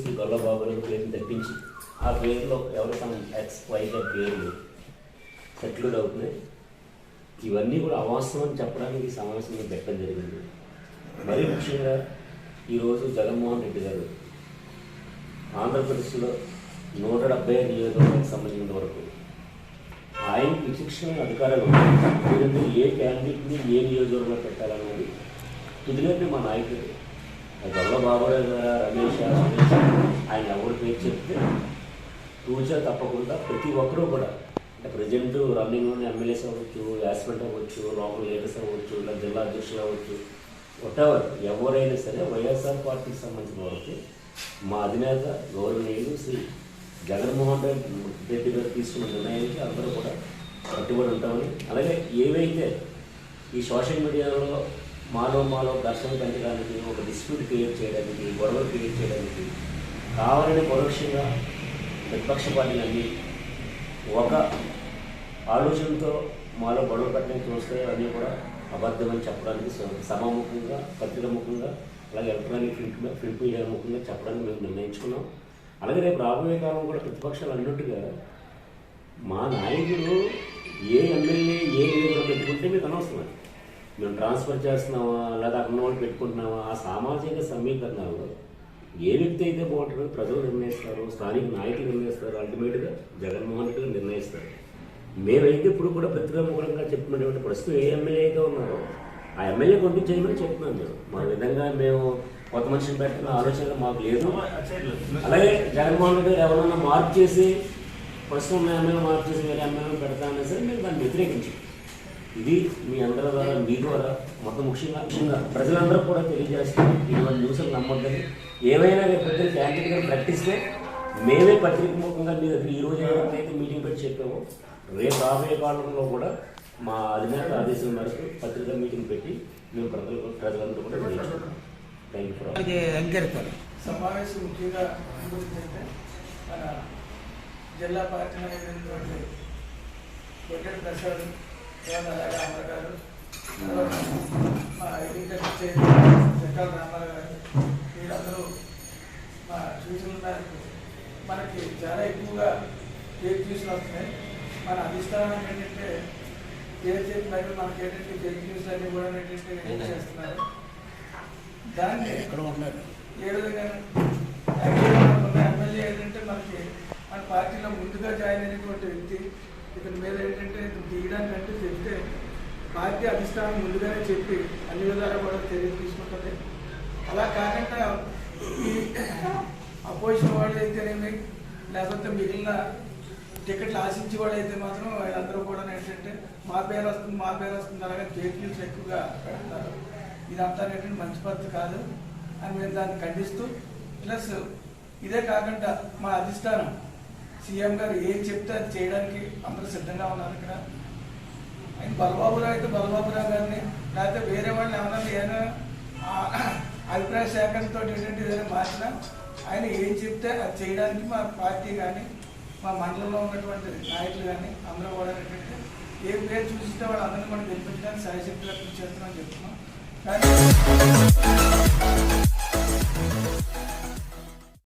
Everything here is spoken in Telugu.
చేసి గొల్లబాబు అనే పేరుని తెప్పించి ఆ పేరులో ఎవరి సమ్ ఎక్స్ వైజెడ్ పేర్లు సెటిల్డ్ అవుతున్నాయి ఇవన్నీ కూడా అవాస్తవం అని చెప్పడానికి ఈ సమావేశంలో పెట్టడం జరిగింది. మరీ ముఖ్యంగా ఈరోజు జగన్మోహన్ రెడ్డి గారు ఆంధ్రప్రదేశ్లో నూట డెబ్బై నియోజకవర్గానికి సంబంధించిన వరకు ఆయన విశిక్షణ అధికారాలు ఏ క్యాండిడేట్ని ఏ నియోజకవర్గంలో పెట్టాలన్నది తుదిలేపి మా నాయకుడు గొల్ల బాబురావు రమేష్ సురేష్ ఆయన ఎవరి పేరు చెప్తే తూచా తప్పకుండా ప్రతి ఒక్కరూ కూడా అంటే ప్రజెంట్ రన్నింగ్ ఉన్న ఎమ్మెల్యేస్ అవ్వచ్చు యాస్మెంట్ అవ్వచ్చు లోకల్ లీడర్స్ అవ్వచ్చు ఇలా జిల్లా అధ్యక్షులు అవ్వచ్చు whatever ఎవరైనా సరే వైఎస్ఆర్ పార్టీకి సంబంధించిన వరకు మా అధినేత గౌరవనీయులు శ్రీ జగన్మోహన్ రెడ్డి గారు తీసుకున్న నిర్ణయానికి అందరూ కూడా కట్టుబడి ఉంటామని అలాగే ఏవైతే ఈ సోషల్ మీడియాలో మాలో మాలో ఘర్షణ పెంచడానికి ఒక డిస్ప్యూట్ క్రియేట్ చేయడానికి గొడవలు క్రియేట్ చేయడానికి కావాలని పరోక్షంగా ప్రతిపక్ష పార్టీలన్నీ ఒక ఆలోచనతో మాలో గొడవ పెట్టడానికి చూస్తే అన్నీ కూడా అబద్ధమని చెప్పడానికి సభాముఖంగా పత్రిక ముఖంగా అలాగే ఎలక్ట్రానిక్ ప్రింట్ మీ- మీడియా ముఖంగా చెప్పడానికి మేము నిర్ణయించుకున్నాం. అలాగే రేపు రాబోయే కాలం కూడా ప్రతిపక్షాలు అన్నట్టుగా మా నాయకులు ఏ ఎమ్మెల్యే ఏ పెట్టుకుంటే మీకు అనవసరం మేము ట్రాన్స్ఫర్ చేస్తున్నామా? లేదా అక్కడ వాళ్ళు పెట్టుకుంటున్నావా ఆ సామాజిక సమీకరణాలు ఏ వ్యక్తి అయితే బాగుంటాడో ప్రజలు నిర్ణయిస్తారు స్థానిక నాయకులు నిర్ణయిస్తారు అల్టిమేట్గా జగన్మోహన్ రెడ్డి నిర్ణయిస్తారు. మేమైతే ఇప్పుడు కూడా ప్రతికాముఖంగా చెప్తున్నటువంటి ప్రస్తుతం ఏ ఎమ్మెల్యే అయితే ఉన్నారో ఆ ఎమ్మెల్యే పంపించేయమని చెప్తున్నాను మేము మా విధంగా మేము కొత్త మనిషిని పెట్టిన ఆలోచన మాకు లేదు. అలాగే జగన్మోహన్ రెడ్డి గారు ఎవరన్నా మార్పు చేసి ప్రస్తుతం ఉన్న ఎమ్మెల్యే మార్పు చేసి వేరే ఎమ్మెల్యే పెడతా అన్నా సరే మేము దాన్ని వ్యతిరేకించాం. ఇది మీ అందరి ద్వారా మీ ద్వారా మొత్తం ముఖ్యంగా ముఖ్యంగా ప్రజలందరూ కూడా తెలియజేస్తాం ఇటువంటి న్యూస్లు నమ్మొద్దని. ఏవైనా రేపు పొద్దున గారు ప్రకటిస్తే మేమే పత్రిక ముఖంగా మీ దగ్గర ఈ రోజు ఏదైతే మీటింగ్ పెట్టి చెప్పామో రేపు రాబోయే కాలంలో కూడా మా అధినేత ఆదేశం మేరకు పత్రికా మీటింగ్ పెట్టి మేము ప్రజలు ప్రజలందరూ కూడా తెలియజేస్తున్నాం థ్యాంక్ యూ ఫర్ సమావేశం ముఖ్యంగా జిల్లా పార్టీ ప్రసాద్ అమర్ గారు మా ఎడిటర్ జగ్గాల రామారావు గారు వీళ్ళందరూ మా మేరకు మనకి చాలా ఎక్కువగా న్యూస్లు వస్తున్నాయి. మన అధిష్టానం ఏంటంటే పేరు చెప్పినట్టు మనకి ఏంటంటే న్యూస్ అన్ని కూడా ఏంటంటే చేస్తున్నారు. దాన్ని ఏ విధంగా ఎమ్మెల్యే ఏంటంటే మనకి మన పార్టీలో ముందుగా జాయిన్ అయినటువంటి వ్యక్తి ఇతని మీద ఏంటంటే తీయడానికి అంటే చెప్తే పార్టీ అధిష్టానం ముందుగానే చెప్పి అన్ని విధాలా కూడా చర్యలు తీసుకుంటుంది. అలా కాకుండా ఈ అపోజిషన్ వాళ్ళు అయితేనేమి లేకపోతే మిగిలిన టికెట్లు ఆశించి వాళ్ళు అయితే మాత్రం వాళ్ళందరూ కూడా ఏంటంటే మా పేరు వస్తుంది మా పేరు వస్తుంది అలాగే ఫేక్ న్యూస్ ఎక్కువగా పెడతారు. ఇదంతా ఏంటంటే మంచి పద్ధతి కాదు అని మేము దాన్ని ఖండిస్తూ ప్లస్ ఇదే కాకుండా మా అధిష్టానం సీఎం గారు ఏం చెప్తే అది చేయడానికి అందరూ సిద్ధంగా ఉన్నారు ఇక్కడ. ఆయన బలబాబురావు అయితే బలబాబురావు గారిని లేకపోతే వేరే వాళ్ళని ఏమన్నా ఏమైనా అభిప్రాయ సేకరణతో ఏంటంటే ఏదైనా మార్చినా ఆయన ఏం చెప్తే అది చేయడానికి మా పార్టీ కానీ మా మండలంలో ఉన్నటువంటి నాయకులు కానీ అందరూ కూడా ఏంటంటే ఏ పేరు చూసిస్తే వాళ్ళు మనం కూడా గెలిపించడానికి సాయశక్తిగా చేస్తున్నామని చెప్తున్నాం. కానీ